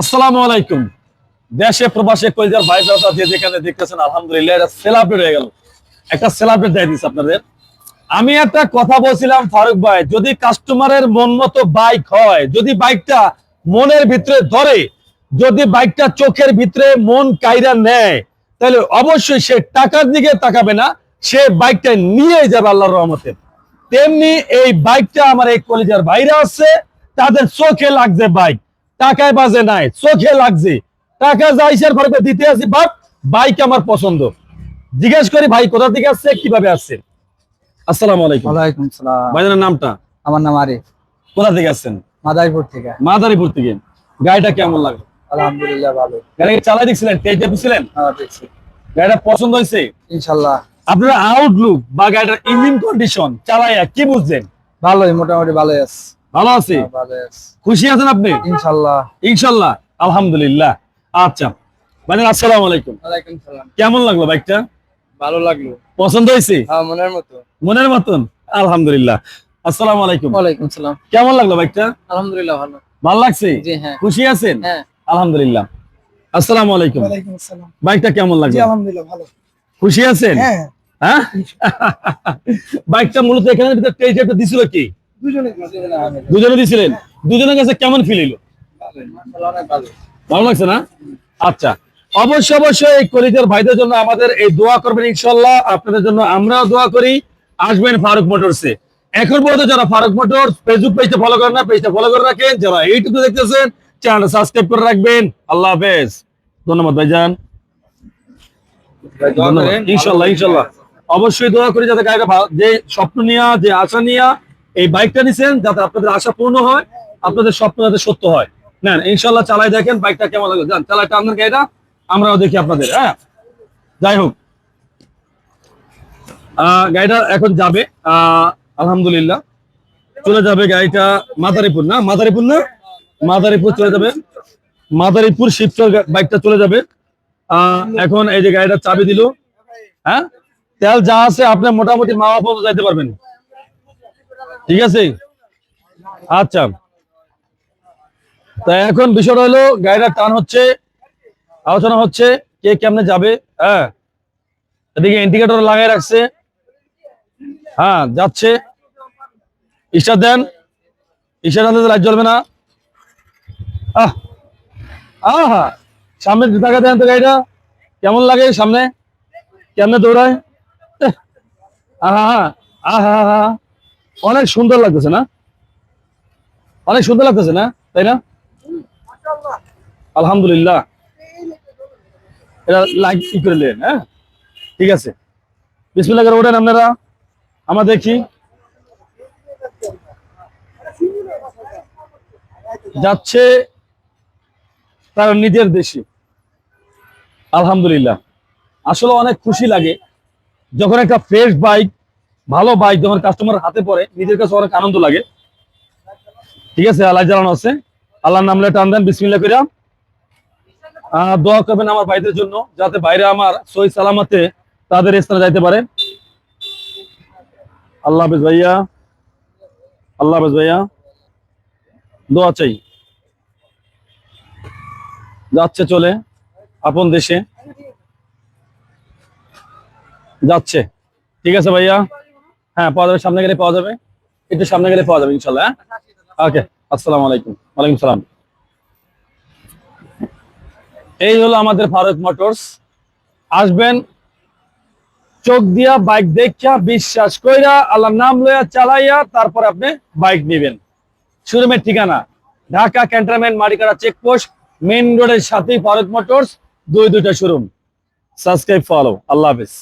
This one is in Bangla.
আসসালামু আলাইকুম। দেশে, প্রবাসে কইজার ভাই যেখানে দেখতেছেন, আলহামদুলিল্লাহ এটা হয়ে গেল। একটা দিয়ে দিচ্ছি আপনাদের। আমি একটা কথা বলছিলাম ফারুক ভাই, যদি কাস্টমারের মন মতো বাইক হয়, যদি বাইকটা মনের ভিতরে ধরে, যদি বাইকটা চোখের ভিতরে মন কায়রা নেয়, তাহলে অবশ্যই সে টাকার দিকে তাকাবে না, সে বাইকটা নিয়ে যাবে আল্লাহর রহমতে। তেমনি এই বাইকটা আমার এই কলেজের বাইরে আছে, তাদের চোখে লাগছে বাইক। টাকায় বাজে নাই চোখে লাগছে। টাকা যাইছে ফারুক দিতে আসি বাপ বাইক আমার পছন্দ। জিজ্ঞেস করি ভাই কোথা থেকে আসছে কীভাবে আসছে? আসসালামু আলাইকুম। ওয়ালাইকুম সালাম। ভাইজানের নামটা? আমার নাম আরিফ। কোথা থেকে আসছেন? মাদারীপুর থেকে। মাদারীপুর থেকে। গাড়িটা কেমন লাগল আলহামদুলিল্লাহ ভালো। গাড়ি চালাই দেখছিলেন? হ্যাঁ, দেখছি। গাড়িটা পছন্দ হয়েছে? আপনার আউটলুক বা গাড়িটার ইঞ্জিন কন্ডিশন চালাইয়া কি বুঝছেন? ভালোই মোটামুটি ভালোই আছে। ভালো আছে? হ্যাঁ, ভালোই আছে। খুশি আছেন আপনি? ইনশাল্লাহ। ইনশাল্লাহ আলহামদুলিল্লাহ। আচ্ছা মানে আসসালামু আলাইকুম। ওয়ালাইকুম সালাম। কেমন লাগল বাইকটা? ভালো লাগল। পছন্দ হয়েছে? হ্যাঁ মনের মতো। মনের মতন? আলহামদুলিল্লাহ। আসসালামু আলাইকুম। ওয়ালাইকুম সালাম। কেমন লাগল বাইকটা? আলহামদুলিল্লাহ ভালো। ভালো লাগছে? জি হ্যাঁ। খুশি আছেন? হ্যাঁ। আলহামদুলিল্লাহ। আসসালামু আলাইকুম। ওয়ালাইকুম আসসালাম। বাইকটা কেমন লাগল? আলহামদুলিল্লাহ ভালো। খুশি আছেন? হ্যাঁ। হ্যাঁ? বাইকটা মূলত এখানে ভিতরে টেস্ট দিছিল কি? দুজনে দিছিলেন দুজনের কাছে কেমন ফিল হইল? ভালো। লাগছে না? আচ্ছা অবশ্যই অবশ্যই এই কলিজার ভাইদের জন্য আমাদের এই দোয়া করবেন ইনশাল্লাহ আপনাদের জন্য আমরাও দোয়া করি। আসবেন ফারুক মোটরসে। এখন পর্যন্ত যারা ফারুক মোটর ফেসবুক পেজটা ফলো করেন না পেজটা ফলো করে রাখেন। যারা ইউটিউবে দেখতেছেন চ্যানেল সাবস্ক্রাইব করে রাখবেন। আল্লাহ হাফেজ। ধন্যবাদ ভাইজান। ইনশাল্লাহ ইনশাল্লাহ অবশ্যই দোয়া করি যাতে গাড়িটা যে স্বপ্ন নিয়া যে আশা নিয়া এই বাইকটা নিছেন যাতে আপনাদের আশা পূর্ণ হয়, আপনাদের স্বপ্ন যাতে সত্য হয়। নেন ইনশাল্লাহ চালাই দেখেন বাইকটা কেমন লাগে যান চালাই টানেন গাড়িটা আমরাও দেখি আপনাদের হ্যাঁ? যাই হোক। গাড়িটা এখন যাবে আলহামদুলিল্লাহ। চলে যাবে গাড়িটা মাদারীপুর না? মাদারীপুর না? মাদারীপুর চলে যাবে। মাদারীপুর শিবচর বাইকটা চলে যাবে। এখন এই যে গাড়িটা চাবি দিল হ্যাঁ? তেল যা আছে আপনি মোটামুটি মাওয়া পর্যন্ত যাইতে পারবেন। ঠিক আছে? আচ্ছা। তা এখন বিষয়টা হলো গাড়িটা টান হচ্ছে, আলোচনা হচ্ছে, কে কেমনে যাবে হ্যাঁ? এদিকে ইন্ডিকেটর লাগাই রাখছে। হ্যাঁ যাচ্ছে। ইস্টার দেন। ইস্টার আনতে লাইট জ্বলবে না। আহ! আহা! সামনে টাকা দেন তো গাড়িটা। কেমন লাগে সামনে? কেমনে দৌড়ায়? আহা আহা হা অনেক সুন্দর লাগতেছে না? অনেক সুন্দর লাগতেছে না? তাই না? আলহামদুলিল্লাহ। এটা লাইক ই করে নেন হ্যাঁ? ঠিক আছে। বিসমিল্লাহ করে ওঠেন আপনারা। আমরা দেখি। যাচ্ছে তার নিজের দেশে। আলহামদুলিল্লাহ। আসলে অনেক খুশি লাগে। যখন একটা ফ্রেশ বাইক ভালো বাইক যখন কাস্টমার হাতে পড়ে নিজের কাছে অনেক আনন্দ লাগে। ঠিক আছে, আল্লাহ জ্বালানো আছে। আল্লাহর নামলে টান দেন বিসমিল্লা করিয়া। দোয়া করবেন আমার ভাইদের জন্য, যাতে বাইরে আমার সই সালামাতে তাদের স্থানে যাইতে পারে। আল্লাহ হাফেজ ভাইয়া। আল্লাহ হাফেজ ভাইয়া। দোয়া চাই। যাচ্ছে চলে, আপন দেশে। যাচ্ছে। ঠিক আছে ভাইয়া। হ্যাঁ পাওয়া যাবে, সামনে গেলে পাওয়া যাবে। একটু সামনে গেলে পাওয়া যাবে, ইনশাল্লাহ হ্যাঁ? ওকে আসসালামু আলাইকুম। ওয়ালাইকুম সালাম। এই হলো আমাদের ফারুক মোটরস। আসবেন চোখ দিয়া, বাইক দেখা বিশ্বাস কইরা আল্লাহ নাম লইয়া চালাইয়া, তারপর আপনি বাইক নেবেন। শোরুমের ঠিকানা, ঢাকা ক্যান্টনমেন্ট মারিকারা চেকপোস্ট, মেইন রোডের সাথেই ফারুক মোটরস, দুই দুইটা শোরুম। সাবস্ক্রাইব, ফলো, আল্লাহ হাফেজ।